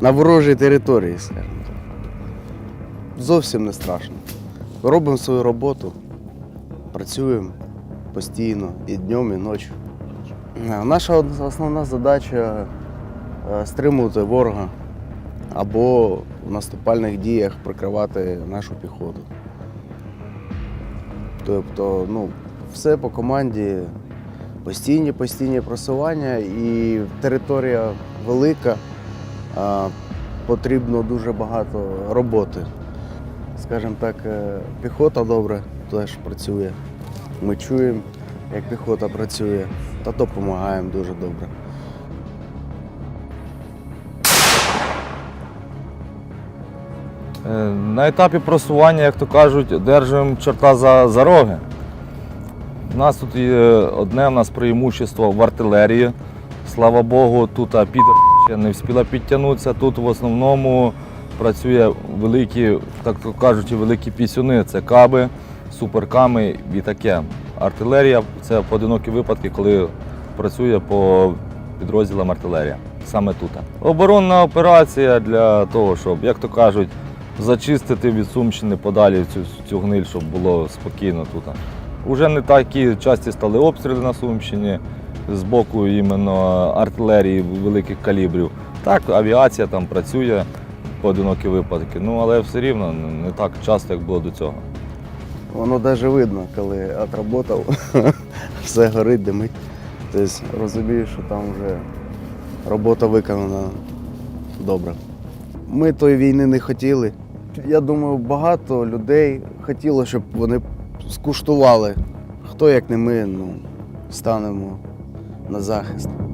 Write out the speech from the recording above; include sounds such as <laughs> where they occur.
на ворожій території, скажімо так. Зовсім не страшно. Робимо свою роботу, працюємо постійно і днем, і ночі. Наша основна задача е, стримувати ворога або в наступальних діях прикривати нашу піхоту. Тобто, ну, все по команді, постійні, постійні просування і територія велика, потрібно дуже багато роботи. Скажімо так, е, піхота добре теж працює. Ми чуємо, як піхота працює, та допомагаємо дуже добре. Е, На етапі просування, як то кажуть, держимо чорта за, за роги. У нас тут є одне у нас преимущество в артилерії. Слава Богу, тут підер ще не встигла підтягнутися. Тут в основному працює великі, так то кажуть, великі пісюни. Це каби, суперками і таке. Артилерія це поодинокі випадки, коли працює по підрозділам артилерія. Саме тут. Оборонна операція для того, щоб, як то кажуть, зачистити від Сумщини подалі цю, цю гниль, щоб було спокійно тут. Уже не такі часті стали обстріли на Сумщині з боку іменно артилерії великих калібрів. Так, авіація там працює, поодинокі випадки, ну але все рівно не так часто, як було до цього. Воно навіть видно, коли отработав, <laughs> все горить, димить. Тобто розумієш, що там вже робота виконана добре. Ми тої війни не хотіли. Я думаю, багато людей хотіло, щоб вони скуштували. Хто, як не ми, ну, станемо на захист.